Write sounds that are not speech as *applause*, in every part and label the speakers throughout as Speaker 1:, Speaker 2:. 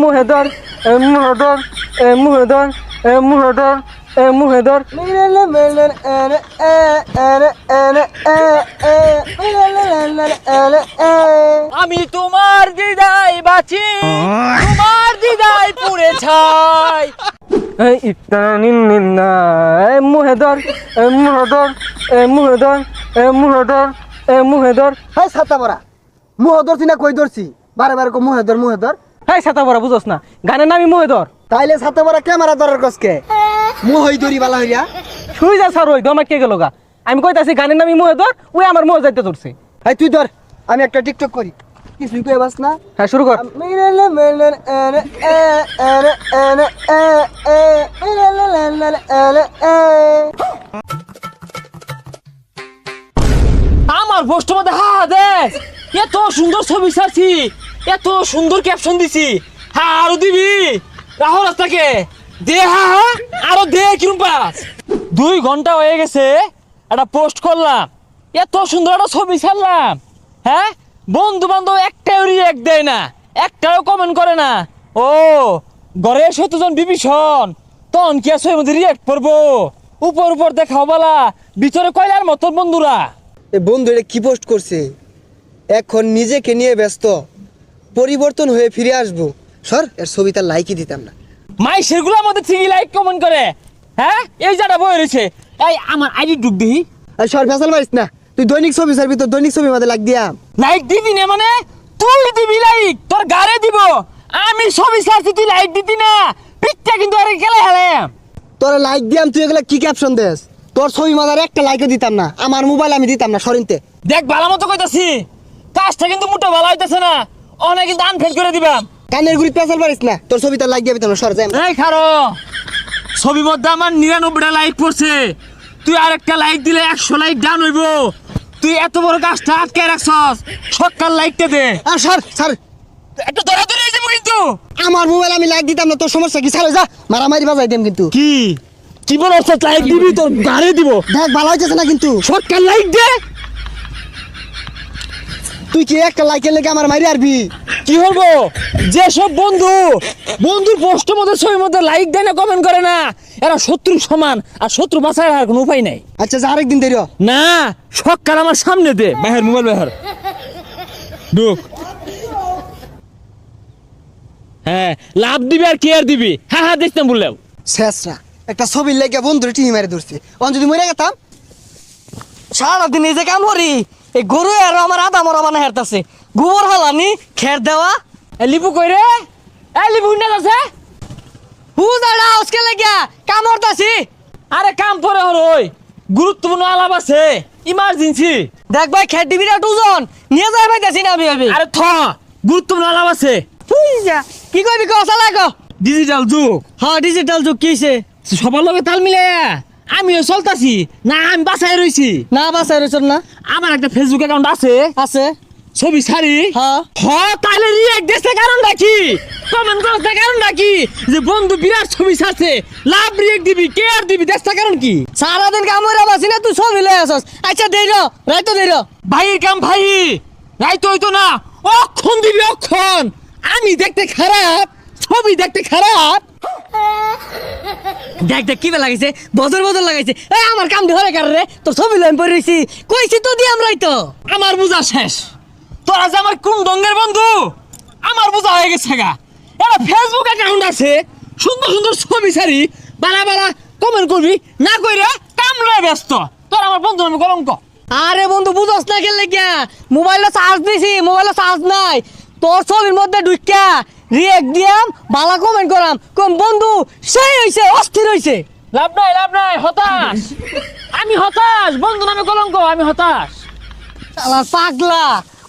Speaker 1: মুহেদর মুহেদর মুহেদর মুহেদর মুহেদর।
Speaker 2: আমি তোমার দিদাই বাঁচি তোমার দিদাই পুড়ে ছাই।
Speaker 1: ইতানিন নিন্না মুহেদর এ মুহেদর এ মুহেদর এ মুহেদর এ মুহেদর।
Speaker 3: হাই ছাতা পরা মুহ ধরছি না কই ধরছি? বারে বারে কো মুহে ধর মুহে ধর।
Speaker 1: এই ছাতা পরা বুঝোস না। গানের নামই মুহেদর।
Speaker 3: তাইলে ছাতা পরা ক্যামেরা ধরার কসকে মুহ হই ধরি বালা হইয়া।
Speaker 1: শুই যা স্যার ওই দমা কে গেল গা? আমি কইতাছি গানের নামই মুহেদর ওই আমার মুহে যাইতে ধরছে।
Speaker 3: হাই তুই ধর আমি একটা টিকটক করি। কিছুই কই বাস না।
Speaker 1: হ্যাঁ শুরু কর।
Speaker 2: আমার পোস্ট মধ্যে হা দেখ। এত সুন্দর ছবি ছাড়ছি। এত সুন্দর ক্যাপশন দিছি। হা, আরও দিবি? রাহুল রাস্তাকে দে, হা হা, আরও দে, কিরম পাস। দুই ঘণ্টা হয়ে গেছে, একটা পোস্ট করলাম। এত সুন্দর একটা ছবি ছাড়লাম। হ্যাঁ? বন্ধু বান্ধব একটাও রিয়েক্ট দেয় না। একটাও কমেন্ট করে না। ও, ঘরে সত্যজন বিভীষণ, তখন কি আছে মধ্যে রিয়াক্ট করব? উপর উপর দেখাও বালা। ভিতরে কয়লার মতন বন্ধুরা।
Speaker 3: এ বন্ধু, এটা কি পোস্ট করছে? এখন নিজেকে নিয়ে ব্যস্ত। পরিবর্তন হয়ে ফিরে আসব। সর এর ছবিটা লাইকই দিতাম না।
Speaker 2: মাই সেগুলো আমাদের ঠিকই লাইক কমেন্ট করে। হ্যাঁ? এই যাটা বই রয়েছে। এই আমার আইডি ডুব দিই।
Speaker 3: আর সর ফেসাল মারিস না। তুই দৈনিক ছবি ছাড়বি তো দৈনিক ছবি মাঝে লাগ দিয়া।
Speaker 2: লাইক দিবি না মানে? তুই দিবি লাইক তোর গারে দিব। আমি ছবি ছাড়ছি তুই লাইক দিতি না। পিঠটা কিন্তু আরে খেলে হেলে
Speaker 3: তোরা লাইক দিয়াম তুই এগুলা কি ক্যাপশন দেস? তোর ছবি মাঝার একটা লাইকও দিতাম না। আমার মোবাইল আমি দিতাম না সরিনতে।
Speaker 2: দেখ ভালো মতো কইতাছি। কাজটা কিন্তু মোটা ভালো হইতাছে না। অনেক কিন্তু আনফেল করে দিবাম।
Speaker 3: কানের গুড়ি পেঁচাল পারিস না তোর ছবিটা লাইক দিয়ে দিতাম সর যাই
Speaker 2: এই খারো ছবি মধ্যে আমার নিরানব্বইটা লাইক পড়ছে। তুই আরেকটা লাইক দিলে একশো লাইক ডাউন হইব। তুই এত বড় কাজটা আটকে রাখছস সকাল লাইকটা দে।
Speaker 3: আর সর সর।
Speaker 2: একটু দৌড়াদৌড়ি হয়ে যাব কিন্তু।
Speaker 3: আমার মোবাইল আমি লাইক দিতাম না তোর সমস্যা কি? চালো যা মারামারি বাজাই দেম কিন্তু।
Speaker 2: কি? কি বল অর্থাৎ লাইক দিবি তোর গাড়ি দিব।
Speaker 3: দেখ ভালো হইতেছে না কিন্তু।
Speaker 2: সকাল লাইক দে।
Speaker 3: তুই কি একটা লাইকের লেগে আমার মারি আরবি?
Speaker 2: কি হব যেসব বন্ধু বন্ধুর পোস্টের মধ্যে ছবির মধ্যে লাইক দেয় না কমেন্ট করে না এরা শত্রু সমান আর শত্রু বাঁচার আর কোনো উপায় নাই।
Speaker 3: আচ্ছা যা আরেকদিন দেরি
Speaker 2: না সকাল আমার সামনে দে। বাহের মোবাইল বাহের ঢুক। হ্যাঁ লাভ দিবি আর কেয়ার দিবি। হ্যাঁ হ্যাঁ দেখতাম বললাম।
Speaker 3: শেষরা একটা ছবির লেগে বন্ধুরে টিহি মারি ধরছে। অন যদি মরে গেতাম।
Speaker 4: সারাদিন এই যে কাম করি। এই গরু আর আমার আদা মরা মানে হেরতাছে। গোবর হালানি খের দেওয়া।
Speaker 2: এ লিপু কই রে? এ লিপু না আছে
Speaker 4: হু দাঁড়া আজকে লাগিয়া কাম করতাছি
Speaker 2: আরে কাম পরে হর ওই গুরুত্বপূর্ণ আলাপ আছে ইমার্জেন্সি
Speaker 4: দেখ ভাই খের দিবি না দুজন নিয়ে যাই পাইতাছি না আমি আমি
Speaker 2: আরে থ গুরুত্বপূর্ণ আলাপ আছে।
Speaker 4: কি কইবি কো চালাই কো
Speaker 2: ডিজিটাল যুগ।
Speaker 4: হ্যাঁ ডিজিটাল যুগ কিছে
Speaker 2: সবার লগে তাল মিলে আমিও চলতাছি। না আমি বাসায় রইছি।
Speaker 4: না বাসায় রইছন না।
Speaker 2: আমার একটা ফেসবুক অ্যাকাউন্ট আছে।
Speaker 4: আছে।
Speaker 2: ছবি ছাড়ি।
Speaker 4: হ্যাঁ।
Speaker 2: হ তাহলে রিয়েক্ট দেশে কারণ নাকি? কমেন্ট করতে কারণ নাকি? যে বন্ধু বিরাট ছবি ছাড়ছে। লাভ রিয়েক্ট দিবি কেয়ার দিবি দেশটা কারণ কি?
Speaker 4: সারাদিন কাম করে বাসি না তুই সব মিলে আসস। আচ্ছা দেই র রাইতো দেই র
Speaker 2: ভাইয়ের কাম ভাই রাইত হইতো না। অক্ষণ দিবি অক্ষণ। আমি দেখতে খারাপ ছবি দেখতে খারাপ।
Speaker 4: দেখ দেখ কি লাগাইছে বছর বছর লাগাইছে। এই আমার কাম ধরে কার রে? তোর ছবি লাইন পরে রইছি। কইছি তো দিয়াম রাইতো
Speaker 2: আমার বোঝা শেষ। তোরা যে আমার কোন দঙ্গের বন্ধু? আমার বোঝা হয়ে গেছে গা। এটা ফেসবুক অ্যাকাউন্ট আছে। সুন্দর সুন্দর ছবি ছাড়ি। বালা বালা কমেন্ট করবি। না কইরা কাম লয়ে ব্যস্ত। তোর আমার বন্ধু আমি কলঙ্ক।
Speaker 4: আরে বন্ধু বুঝস না খেললে কিয়া মোবাইলে চার্জ দিছি মোবাইলে চার্জ নাই। তোর ছবির মধ্যে ঢুকিয়া রিয়েক্ট দিয়াম ভালো কমেন্ট করাম। কম বন্ধু সেই হইছে অস্থির হইছে।
Speaker 2: লাভ নাই লাভ নাই হতাশ। আমি হতাশ বন্ধু নামে কলঙ্ক আমি হতাশ।
Speaker 4: শালা পাগলা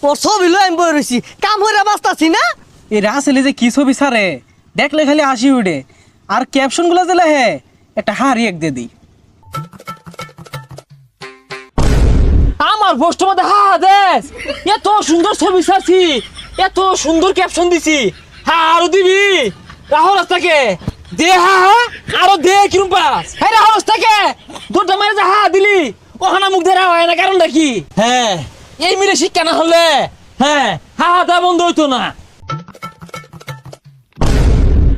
Speaker 4: ওর ছবি লই আমি বই রইছি। কাম হইরা বাঁচতাছি না?
Speaker 1: যে কি ছবি ছাড়ে দেখলে খালি হাসি উঠে। আর ক্যাপশনগুলো যে লেহে একটা হারি এক দিয়ে দিই।
Speaker 2: আমার পোস্ট মধ্যে হা হা দেশ। এত সুন্দর ছবি ছাড়ছি এত সুন্দর ক্যাপশন দিছি। হা, আরও দিবি? রাহুল রাস্তাকে দে, হা হা, আরও দে, কিরম পাস। হ্যাঁ রাহুল রাস্তাকে দুটা মারে যা, হা, দিলি। ওখানে মুখ ধরা হয় না, কারণটা কি? হ্যাঁ এই মিলে শিক্ষা না হলে। হ্যাঁ হা হা, তা বন্ধ হইতো না।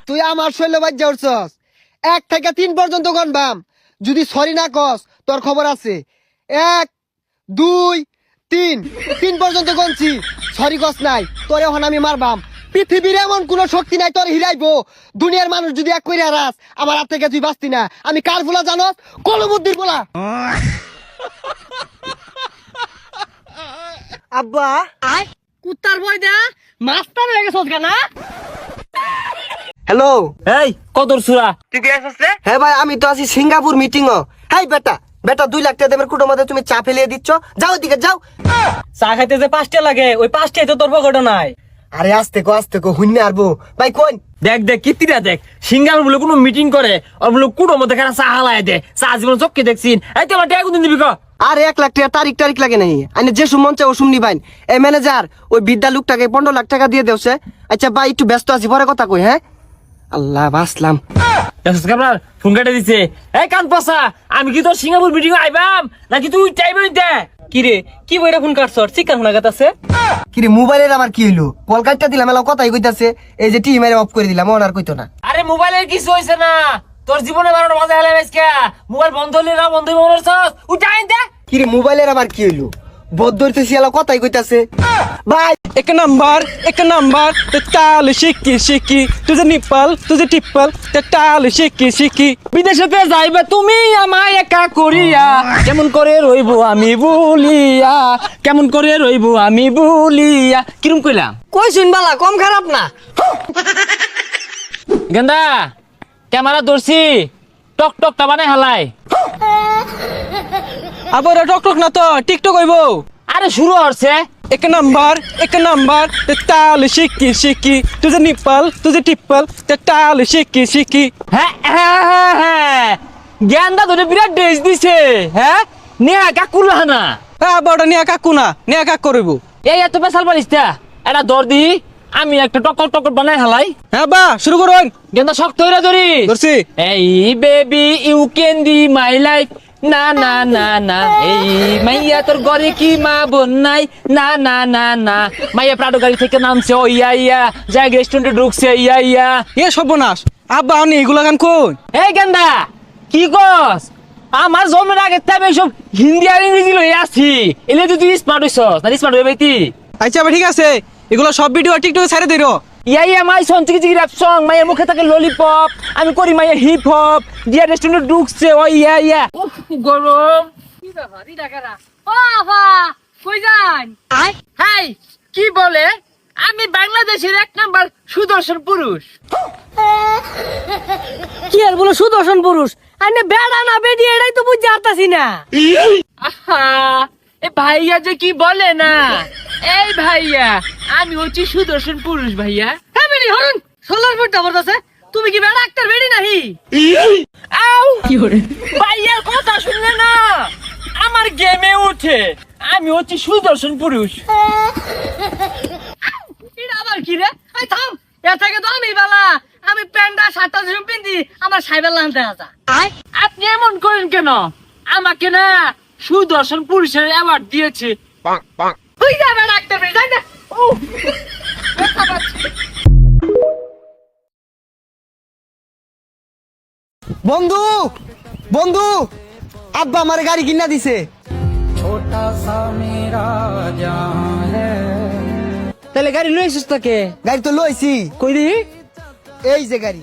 Speaker 3: তুই আমার শৈল বাজ্যা উঠছস। এক থেকে তিন পর্যন্ত গনবাম যদি সরি না কস, তোর খবর আছে। এক, দুই তিন তিন পর্যন্ত গনছি সরি কস নাই তোর এখন আমি মারবাম। পৃথিবীর এমন কোন শক্তি নাই তোর হিরাইবো। দুনিয়ার মানুষ যদি এক করে হারাস আমার হাত থেকে তুই বাঁচতি না। আমি কার ফুলা জানস কলমুদ্দির বলা আব্বা।
Speaker 4: আয়। কুত্তার বই দা মাস্টার হয়ে গেছস কেনা
Speaker 3: হ্যালো।
Speaker 2: এই কদর সুরা।
Speaker 3: তুই কি আসছিস হ্যাঁ ভাই আমি তো আছি সিঙ্গাপুর মিটিং ও হাই বেটা বেটা দুই লাখ টাকা দেবের কুটোর মধ্যে তুমি চা ফেলিয়ে দিচ্ছ। যাও দিকে যাও।
Speaker 4: চা খাইতে যে পাঁচটা লাগে ওই পাঁচটাই তো তোর পকেটে নাই।
Speaker 3: আরে আস্তে কো আস্তে কো হুন্নে আরবো ভাই কোন
Speaker 2: দেখ দেখ কীর্তিটা দেখ সিঙ্গার বলে কোনো মিটিং করে আর বলে কুটোর মধ্যে খানা চা হালায় দে চা জীবন চক্কে দেখছিন এই তো আমার টাকা কোনদিন দিবি ক?
Speaker 3: আরে এক লাখ টাকা তারিখ তারিখ লাগে নাই। আইনে যে সুমন চাই ও সুমনি বাইন এই ম্যানেজার ওই বিদ্যা লোকটাকে পনেরো লাখ টাকা দিয়ে দেওছে। আচ্ছা ভাই একটু ব্যস্ত আছি পরে কথা কই হ্যাঁ? আল্লাহ বাসলাম
Speaker 2: দেখছিস ফোন কেটে দিছে। এই কান পসা আমি কি তোর সিঙ্গাপুর মিটিং আইবাম? নাকি তুই টাইমে দে?
Speaker 4: কি রে কি বইরা ফোন কাটছর চিকান গেতাছে
Speaker 3: কি রে মোবাইলের আমার কি হইল? কলকাতা দিলাম এলা কথাই কইতাছে। এই যে টিভি অফ করে দিলাম ওনার কইতো না।
Speaker 2: আরে মোবাইলের কিছু হইছে না। তোর জীবনে বারোটা বাজে হেলে বেসকে মোবাইল বন্ধ না বন্ধ হইব মনে হচ্ছস উঠে আইন দে।
Speaker 3: কি রে মোবাইলের আবার কি হইল? বদ্ধ হইতেছি এলা কথাই কইতাছে। ভাই
Speaker 1: एक नंबर एक नंबर ते टाल शिकी शिकी तुझे निप्पल तुझे टिप्पल ते टाल शिकी शिकी বিদেশেতে যাইবে তুমি আমায় একা করিয়া কেমন করে রইব আমি বলিয়া কেমন করে রইব আমি বলিয়া কিরম কইলাম
Speaker 4: কই শুন বালা কম খারাপ না
Speaker 2: গেন্দা ক্যামেরা ধরছি টক টকটা বানাই হালাই *laughs*
Speaker 1: আবার টক টক না তো টিকটক হইব
Speaker 2: আরে শুরু হচ্ছে
Speaker 1: एक नंबर एक नंबर ते टाल शिकी शिकी तुझे निप्पल तुझे टिप्पल ते टाल शिकी शिकी
Speaker 2: হ্যাঁ হ্যাঁ হ্যাঁ হ্যাঁ গেন্দা ধরে বিরাট ড্রেস দিছে হ্যাঁ নেহা কাকুলা না
Speaker 1: আবার নিয়া কাকু না নিয়া কাক করইব
Speaker 2: এই এত পেশাল পারিস তা এটা দর দি আমি একটা টকর টকর বানাই হালাই
Speaker 1: হ্যাঁ বা শুরু করুন
Speaker 2: গেন্দা শক্ত হইরা ধরি
Speaker 1: ধরছি
Speaker 2: এই baby you can the my life না না না না। এই মাইয়া তোর ঘরে কি মা বোন নাই? না না না না। মাইয়া প্রাডো গাড়ি থেকে নামছে ও ইয়া ইয়া। যাই রেস্টুরেন্টে ঢুকছে ইয়া ইয়া।
Speaker 1: এ সর্বনাশ। আব্বা আপনি এগুলা গান কোন
Speaker 2: এই গেন্দা কি কস? আমার জন্মের আগে তাই আমি সব হিন্দি আর ইংরেজি লই আছি। এলে তো তুই স্মার্ট হইছস না স্মার্ট হয়ে বাইতি?
Speaker 1: আচ্ছা ঠিক আছে। এগুলো সব ভিডিও টিকটকে ছেড়ে দিরো।
Speaker 2: ইয়া ইয়া মাই সন চিকি র্যাপ সং মায়ের মুখে থাকে ললিপপ আমি করি মায়ের হিপ হপ দিয়া রেস্টুরেন্টে ঢুকছে ও ইয়া ইয়া গরম।
Speaker 4: ও আফা কই যান? আয়।
Speaker 2: হাই কি বলে? আমি বাংলাদেশের এক নাম্বার সুদর্শন পুরুষ।
Speaker 4: কি আর বলো সুদর্শন পুরুষ? আইনে বেড়া না বেডি এটাই তো বুঝতে পারতাছি না।
Speaker 2: আহা। এ ভাইয়া যে কি বলে না? এই ভাইয়া আমি হচ্ছি সুদর্শন পুরুষ ভাইয়া।
Speaker 4: হ্যাঁ বেডি হরুন সোলার ফুট আছে তুমি কি বেড়া একটা বেডি নাহি?
Speaker 2: আউ! কি করে ভাইয়ার কথা শুনলে না? আমার গেমে উঠে আমি হচ্ছি সুদর্শন পুরুষ।
Speaker 4: এটা আবার কি রে? আই থাম এ থেকে তো আমি বালা। আমি প্যান্ডা যেরকম পিন্দি আমার সাইবেল লানতে আসা।
Speaker 2: আপনি এমন করেন কেন? আমাকে না সুদর্শন পুলিশের অ্যাওয়ার্ড দিয়েছে।
Speaker 4: হই যা বেড়া একটা যাই না।
Speaker 3: বন্ধু বন্ধু আব্বা আমার গাড়ি কিনা দিছে।
Speaker 2: তাহলে গাড়ি লই এসেছিস তাকে?
Speaker 3: গাড়ি তো লইছি।
Speaker 2: কই দি
Speaker 3: এই যে গাড়ি।